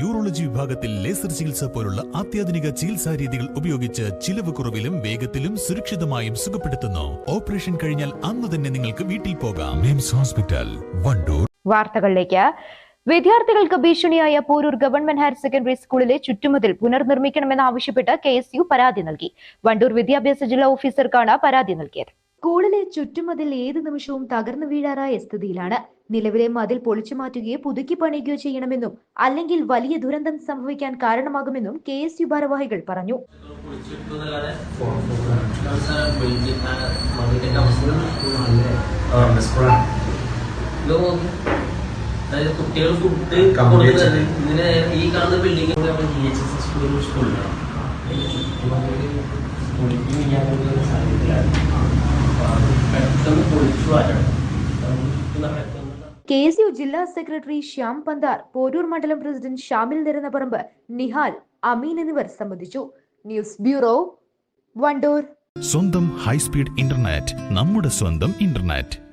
Urology വിഭാഗത്തിൽ laser ചികിത്സ പോലുള്ള അത്യാധുനിക ചികിത്സാ രീതികൾ ഉപയോഗിച്ച് ചിലവ് കുറവിലും വേഗത്തിലും സുരക്ഷിതമായും സുഖപ്പെടുത്തുന്നു. ഓപ്പറേഷൻ കഴിഞ്ഞാൽ അന്ന് തന്നെ നിങ്ങൾക്ക് വീട്ടിൽ പോകാം. MIMS hospital Wandoor. വാർത്തകളിലേക്ക്. വിദ്യാർത്ഥികൾക്ക് ഭീഷണിയായ പോരൂർ ഗവൺമെന്റ് ഹയർ സെക്കൻഡറി സ്കൂളിലെ ചുറ്റുമതിൽ പുനർനിർമ്മിക്കണമെന്നാവശ്യപ്പെട്ട് കെ എസ് യു പരാതി നൽകി. വണ്ടൂർ വിദ്യാഭ്യാസ ജില്ലാ ഓഫീസർക്കാണ് പരാതി നൽകിയത്. സ്കൂളിലെ ചുറ്റുമതിൽ ഏത് നിമിഷവും തകർന്നു വീഴാറായ സ്ഥിതിയിലാണ്. നിലവിലെ മതിൽ പൊളിച്ചു മാറ്റുകയോ പുതുക്കി പണിയുകയോ ചെയ്യണമെന്നും അല്ലെങ്കിൽ വലിയ ദുരന്തം സംഭവിക്കാൻ കാരണമാകുമെന്നും കെ എസ് യു ഭാരവാഹികൾ പറഞ്ഞു. അതായത് കുട്ടികൾ ഫുഡ് ഈ കാണുന്ന ബിൽഡിംഗ് സ്കൂളിലാണ് സാധ്യതയിലാണ് കെ എസ് യു ജില്ലാ സെക്രട്ടറി ശ്യാം പന്താർ പോരൂർ മണ്ഡലം പ്രസിഡന്റ് ഷാമിൽ നിരന്നപറമ്പ് നിഹാൽ അമീൻ എന്നിവർ സംബന്ധിച്ചു. News bureau Wandoor. സ്വന്തം ഹൈസ്പീഡ് ഇന്റർനെറ്റ് നമ്മുടെ സ്വന്തം ഇന്റർനെറ്റ്.